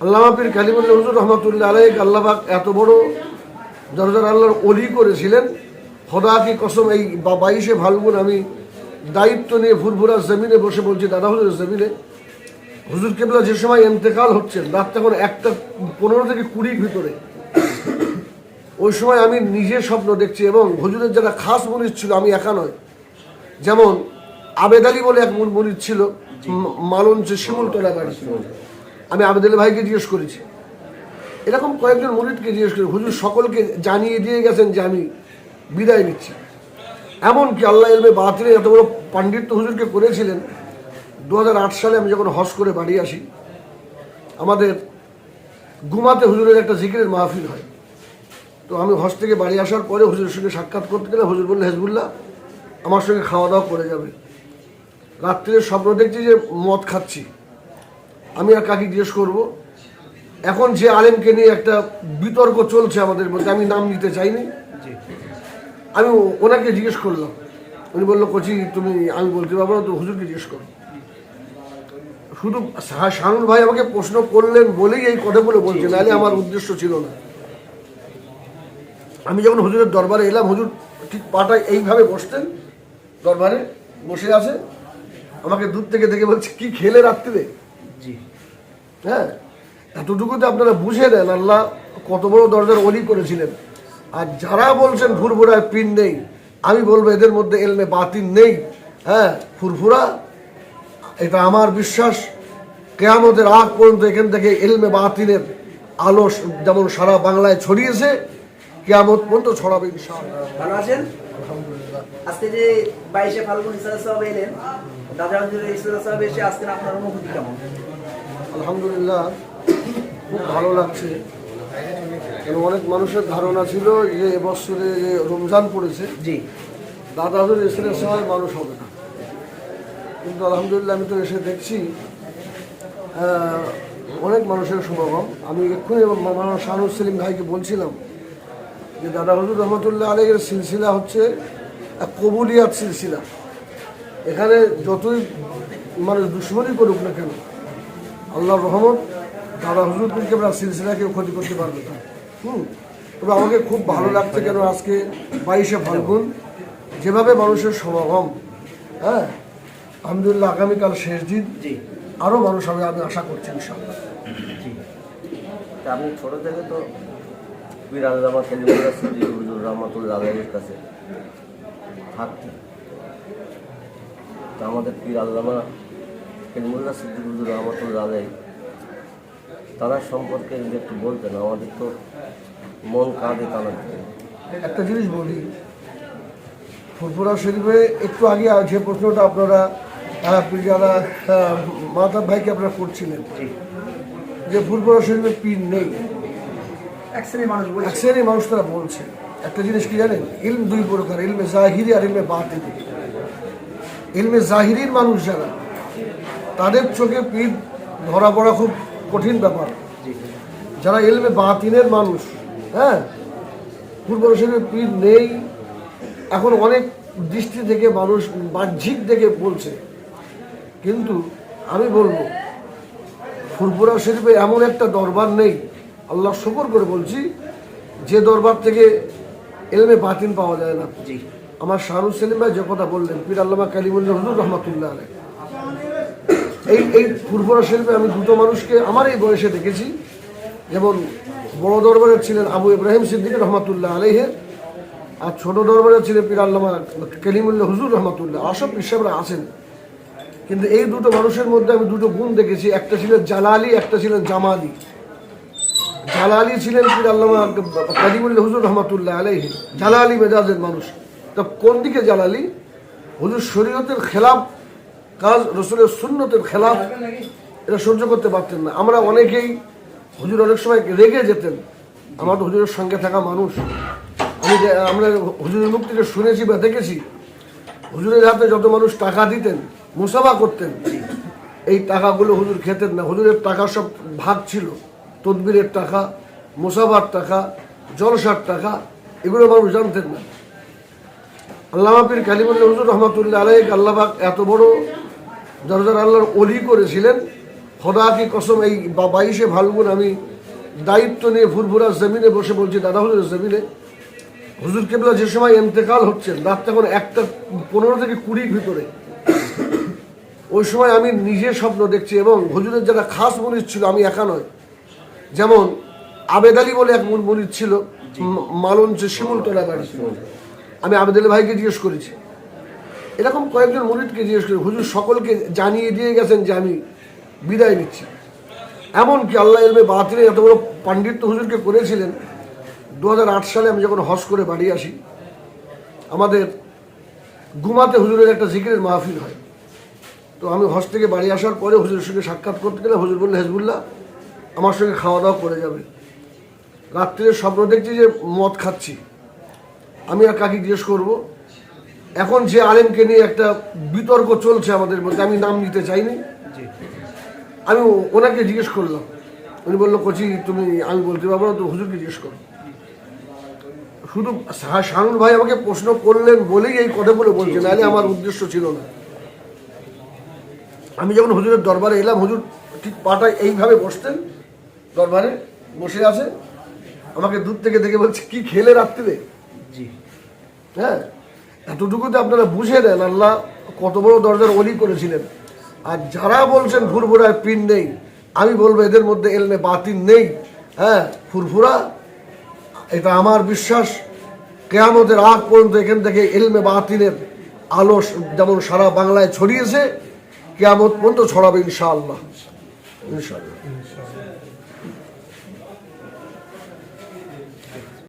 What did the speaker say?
আল্লামা পীর কালিমুল্লাহ হুজুর রহমতুল্লাহ আলাইক আল্লাহাক এত বড় দরজার আল্লাহর অলি করেছিলেন। খোদা কি কসম এই বাইশে ফাল্গুন আমি দায়িত্ব নিয়ে ফুরফুরার জমিনে বসে বলছি দাদা হুজুরের জমিনে। হুজুর কেবলা যে সময় এন্তেকাল হচ্ছেন রাত তখন একটা পনেরো থেকে কুড়ির ভিতরে। ওই সময় আমি নিজের স্বপ্ন দেখছি এবং হুজুরের যারা খাস মরিদ ছিল আমি একা নয়। যেমন আবেদ আলী বলে এক মরিদ ছিল মালঞ্চ শিমুলতলা বাড়ি। আমি আবেদ আলী ভাইকে জিজ্ঞেস করেছি। এরকম কয়েকজন মরিদকে জিজ্ঞেস করি হুজুর সকলকে জানিয়ে দিয়ে গেছেন যে আমি বিদায় নিচ্ছি। এমনকি আল্লাহ এলমে বাতিলে এত বড় পাণ্ডিত্য হুজুরকে করেছিলেন। দু হাজার আট সালে আমি যখন হজ করে বাড়ি আসি, আমাদের গুমাতে হুজুরের একটা জিকিরের মাহফিল হয়। তো আমি হজ থেকে বাড়ি আসার পরে হুজুরের সঙ্গে সাক্ষাৎ করতে গেলে হুজুর বললেন, হেজবুল্লাহ, আমার সঙ্গে খাওয়া দাওয়া করে যাবে। রাত্রিরে স্বপ্ন দেখছি যে মদ খাচ্ছি। আমি আর কাকে জিজ্ঞেস করব? এখন যে আলেমকে নিয়ে একটা বিতর্ক চলছে আমাদের মধ্যে আমি নাম নিতে চাইনি। আমি ওনাকে জিজ্ঞেস করলাম। উনি বলল কচি তুমি আমি বলতে পারব না তো হুজুরকে জিজ্ঞেস করো। শুধু শানুর ভাই আমাকে প্রশ্ন করলেন বলেই এই কথাগুলো বলছে নাহলে আমার উদ্দেশ্য ছিল না। আমি যখন হুজুরের দরবারে এলাম হুজুর ঠিক পাটা এইভাবে বসতেন দরবারে বসে আছে। আমাকে দূর থেকে দেখে বলছে কি খেলে রাত্রিরে? জি। হ্যাঁ এতটুকুতে আপনারা বুঝে নেন আল্লাহ কত বড় দরজার অলি করেছিলেন। আর যারা বলছেন ফুরফুরায় পিন নেই আমি বলব এদের মধ্যে এলমে বাতিল নেই। হ্যাঁ ফুরফুরা এটা আমার বিশ্বাস কেয়ামতের আগ পর্যন্ত এখান থেকে এলমে বাতিলের আলো যেমন সারা বাংলায় ছড়িয়েছে কেয়ামত পর্যন্ত ছড়াবে ইনশাআল্লাহ। ভালো আছেন? আলহামদুলিল্লাহ। আজকে যে বাইশে ফাল্গুন ইসরা সাহেব এলেন দাদা সাহেব এসে আজকে আপনার অনুভূতি কেমন? আলহামদুলিল্লাহ খুব ভালো লাগছে। কেন অনেক মানুষের ধারণা ছিল যে এবছরে যে রমজান পড়েছে জি। দাদা হুজুর ইসলামের সময় মানুষ হবে না। কিন্তু আলহামদুলিল্লাহ আমি তো এসে দেখছি অনেক মানুষের সমাগম। আমি এক্ষুনি মামা শাহরুজ সেলিম ভাইকে বলছিলাম যে দাদা হুজুর রহমতুল্লাহ আলের সিলসিলা হচ্ছে এক কবুলিয়াত সিলসিলা। এখানে যতই মানুষ দুশ্মনী করুক না কেন আল্লাহর রহমত দাদা হুজুর পীরকে আমরা সিলসিলা কেউ ক্ষতি করতে পারবে না। হুম। তবে আমাকে খুব ভালো লাগছে কেন আজকে বাইশে ফাল্গুন যেভাবে মানুষের সমাগম হ্যাঁ? আলহামদুলিল্লাহ আগামীকাল শেষ দিন আরও মানুষ হবে আমি আশা করছি তা আপনি ছোট থেকে তো হুজুর রহমতুল্লাহ কাছে। থাকতেন আমাদের পীর আল্লামা কেলিমুল্লাহ সিদ্দিক হুজুর রহমতুল্লাহ আলাই তারা সম্পর্কে যদি একটু বলতেন আমাদের তো মন কাঁদে তাদের একটা জিনিস বলি ফুরফুরা শরীফে একটু আগে যে প্রশ্নটা আপনারা যারা মাতা ভাইকে আপনারা করছিলেন যে ফুরফুরা শরীফে পীর নেই। এক শ্রেণির মানুষ এক শ্রেণির মানুষ তারা বলছে। একটা জিনিস কি জানেন? ইলম দুই প্রকার ইলমে জাহিরি আর ইলমে বাতিনি। ইলমে জাহিরির মানুষ যারা তাদের চোখে পীর ধরা পড়া খুব কঠিন ব্যাপার। যারা এলমে বাতিনের মানুষ হ্যাঁ? পূর্ব শরীরে পীর নেই। এখন অনেক দৃষ্টি থেকে মানুষ বাহ্যিক দেখে বলছে। কিন্তু আমি বলব ফুরপুরা শরীফে এমন একটা দরবার নেই। আল্লাহ শুকর করে বলছি যে দরবার থেকে এলমে বাতিন পাওয়া যায় না। জি। আমার শাহরুখ সেলিম ভাই যে কথা বললেন পীর আল্লামা কালিমুল্লাহ হুজুর রহমতুল্লাহ আলাই এই এই ফুরফুরা শিল্পে আমি দুটো মানুষকে আমার এই বয়সে দেখেছি। যেমন বড় দরবারের ছিলেন আবু ইব্রাহিম সিদ্দিক রহমতুল্লাহ আলাইহে, আর ছোট দরবারের ছিলেন পীর আল্লামা কালিমুল্লাহ হুজুর রহমতুল্লাহ। আসব হিসাবরা আছেন। কিন্তু এই দুটো মানুষের মধ্যে আমি দুটো গুণ দেখেছি। একটা ছিলেন জালালি, একটা ছিলেন জামালি। জালালি ছিলেন পীর আল্লামা কালিমুল্লাহ হুজুর রহমতুল্লাহ আলাইহি। জালালি মেজাজের মানুষ। তা কোন দিকে জালালি? হুজুর শরীয়তের খেলাফ কাজ রসুলের সুন্নতের খেলাফ, এটা সহ্য করতে পারতেন না। আমরা অনেকেই হুজুর অনেক সময় রেগে যেতেন। আমার তো হুজুরের সঙ্গে থাকা মানুষ। আমি আমরা হুজুরের মুখ থেকে শুনেছি বা দেখেছি, হুজুরের হাতে যত মানুষ টাকা দিতেন, মুসাফা করতেন, এই টাকাগুলো হুজুর খেতেন না। হুজুরের টাকা সব ভাগ ছিল। তদবিরের টাকা, মুসাফার টাকা, জলসার টাকা, এগুলো মানুষ জানতেন না। আল্লামা পীর কালিমুল্লাহ হুজুর রহমতুল্লাহ আলাইক আল্লাহবাক এত বড় দরজার আল্লাহর অলি করেছিলেন খোদা কি কসম এই বাইশে ফাল্গুন আমি দায়িত্ব নিয়ে ফুরফুরার জমিনে বসে বলছি দাদা হুজুরের জমিনে। হুজুর কেবলা যে সময় এন্তেকাল হচ্ছেন রাত তখন একটা পনেরো থেকে কুড়ির ভিতরে। ওই সময় আমি নিজে স্বপ্ন দেখছি এবং হুজুরের যারা খাস মনির ছিল আমি একা নয় যেমন আবেদ আলী বলে এক মনির ছিল মালঞ্চ শিমুলতলা বাড়ি। আমি আবেদ আলী ভাইকে জিজ্ঞেস করেছি এরকম কয়েকজন মরিদকে জিজ্ঞেস করি, হুজুর, সকলকে জানিয়ে দিয়ে গেছেন যে আমি বিদায় নিচ্ছি। এমনকি আল্লাহ এলমে বাতিলে এত বড় পাণ্ডিত্য হুজুরকে করেছিলেন। দু হাজার আট সালে আমি যখন হজ করে বাড়ি আসি, আমাদের গুমাতে হুজুরের একটা জিকিরের মাহফিল হয়। তো আমি হজ থেকে বাড়ি আসার পরে হুজুরের সঙ্গে সাক্ষাৎ করতে গেলে হুজুর বললে হেজবুল্লাহ, আমার সঙ্গে খাওয়া দাওয়া করে যাবে। রাত্রিরে স্বপ্ন দেখছি যে মদ খাচ্ছি। আমি আর কাকে জিজ্ঞেস করব? এখন যে আলেমকে নিয়ে একটা বিতর্ক চলছে আমাদের মধ্যে আমি নাম নিতে চাইনি। আমি ওনাকে জিজ্ঞেস করলাম। উনি বলল কচি তুমি আমি বলতে পারব না তো হুজুরকে জিজ্ঞেস করো। শুধু শানুর ভাই আমাকে প্রশ্ন করলেন বলেই এই কথা বলে বলছে নাহলে আমার উদ্দেশ্য ছিল না। আমি যখন হুজুরের দরবারে এলাম হুজুর ঠিক পাটা এইভাবে বসতেন দরবারে বসে আছে আমাকে দূর থেকে দেখে বলছে কি খেলে রাত্রিরে? জি। হ্যাঁ? এতটুকুতে আপনারা বুঝে নেন, আল্লাহ কত বড় দরজার অলি করেছিলেন। আর যারা বলছেন ফুরফুরায় পিন নেই, আমি বলব এদের মধ্যে এলমে বাতিল নেই। হ্যাঁ ফুরফুরা, এটা আমার বিশ্বাস, কেয়ামতের আগ পর্যন্ত এখান থেকে এলমে বাতিলের আলো যেমন সারা বাংলায় ছড়িয়েছে, কেয়ামত পর্যন্ত ছড়াবে ইনশাআল্লাহ। ইনশাআল্লাহ।